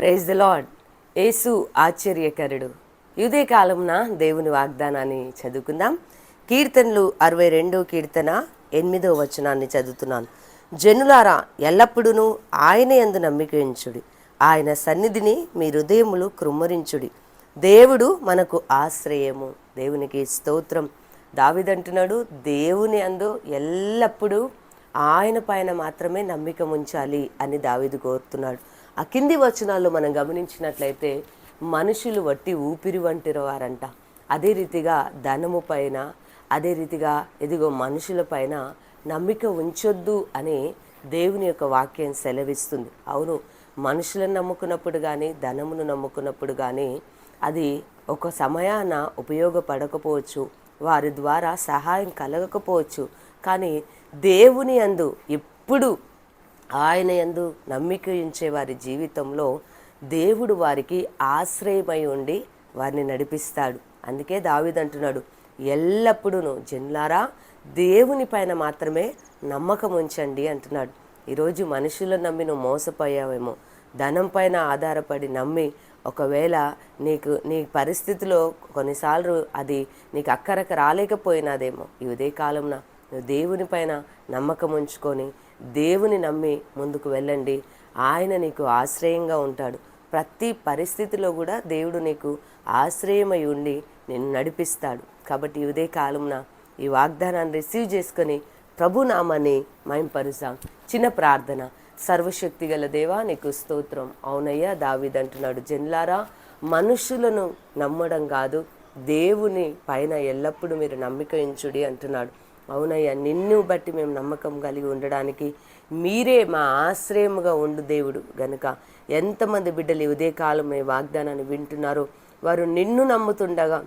Praise the lord యేసు ఆశ్చర్యకరుడు. ఇదే కాలంన దేవుని వాగ్దానాన్ని చదువుకుందాం. కీర్తనలు అరవై రెండో కీర్తన ఎనిమిదో వచనాన్ని చదువుతున్నాను. జనులారా ఎల్లప్పుడూ ఆయన యందు నమ్మికించుడి ఆయన సన్నిధిని మీ హృదయములు కృమ్మరించుడి. దేవుడు మనకు ఆశ్రయము. దేవునికి స్తోత్రం. దావిదంటున్నాడు దేవుని అందు ఎల్లప్పుడూ ఆయన పైన మాత్రమే నమ్మిక ఉంచాలి అని దావీదు కోరుతున్నాడు. ఆ కింది వచనాల్లో మనం గమనించినట్లయితే మనుషులు వట్టి ఊపిరి వంటిన వారంట అదే రీతిగా ధనము పైన అదే రీతిగా ఎదిగో మనుషుల పైన నమ్మిక ఉంచొద్దు అని దేవుని యొక్క వాక్యం సెలవిస్తుంది. అవును మనుషులను నమ్ముకున్నప్పుడు కానీ ధనమును నమ్ముకున్నప్పుడు కానీ అది ఒక సమయాన ఉపయోగపడకపోవచ్చు. వారి ద్వారా సహాయం కలగకపోవచ్చు. కానీ దేవుని అందు ఎప్పుడు ఆయన యందు నమ్మిక ఉంచే వారి జీవితంలో దేవుడు వారికి ఆశ్రయమై ఉండి వారిని నడిపిస్తాడు. అందుకే దావిదంటున్నాడు ఎల్లప్పుడూ జన్లారా దేవుని పైన మాత్రమే నమ్మకం ఉంచండి అంటున్నాడు. ఈరోజు మనుషులను నమ్మి నువ్వు మోసపోయావేమో. ధనం పైన ఆధారపడి నమ్మి ఒకవేళ నీకు నీ పరిస్థితిలో కొన్నిసార్లు అది నీకు అక్కరకు రాలేకపోయినాదేమో ఈ ఉదయ కాలంన. నువ్వు దేవుని పైన నమ్మకం ఉంచుకొని దేవుని నమ్మి ముందుకు వెళ్ళండి. ఆయన నీకు ఆశ్రయంగా ఉంటాడు. ప్రతి పరిస్థితిలో కూడా దేవుడు నీకు ఆశ్రయమై ఉండి నిన్ను నడిపిస్తాడు. కాబట్టి ఇదే కాలంన ఈ వాగ్దానాన్ని రిసీవ్ చేసుకొని ప్రభునామాన్ని నామాన్ని చిన్న ప్రార్థన. సర్వశక్తి గల దేవా నీకు స్తోత్రం. అవునయ్యా దావిదంటున్నాడు జన్లారా మనుషులను నమ్మడం కాదు దేవుని పైన ఎల్లప్పుడూ మీరు నమ్మిక ఉంచుడి అంటున్నాడు. అవునయ్యా నిన్ను బట్టి మేము నమ్మకం కలిగి ఉండడానికి మీరే మా ఆశ్రయముగా ఉండు దేవుడు. గనుక ఎంతమంది బిడ్డలు ఈ ఉదయకాలం ఈ వాగ్దానాన్ని వింటున్నారో వారు నిన్ను నమ్ముతుండగా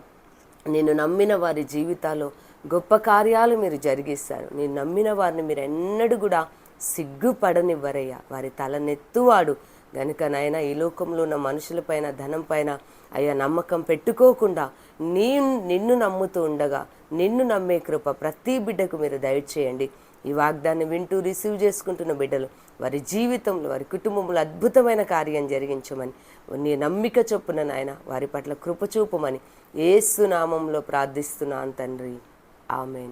నిన్ను నమ్మిన వారి జీవితాల్లో గొప్ప కార్యాలు మీరు జరిగిస్తారు. నేను నమ్మిన వారిని మీరు ఎన్నడూ కూడా సిగ్గుపడనివ్వరయ్యా. వారి తలనెత్తువాడు గనుక నాయన ఈ లోకంలో ఉన్న మనుషులపైన ధనం పైన అయ్యా నమ్మకం పెట్టుకోకుండా నీ నిన్ను నమ్ముతూ ఉండగా నిన్ను నమ్మే కృప ప్రతి బిడ్డకు మీరు దయచేయండి. ఈ వాగ్దాన్ని వింటూ రిసీవ్ చేసుకుంటున్న బిడ్డలు వారి జీవితంలో వారి కుటుంబంలో అద్భుతమైన కార్యం జరిగించమని నీ నమ్మిక చొప్పున నాయన వారి పట్ల కృప చూపమని ప్రార్థిస్తున్నాను తండ్రి. ఆమెన్.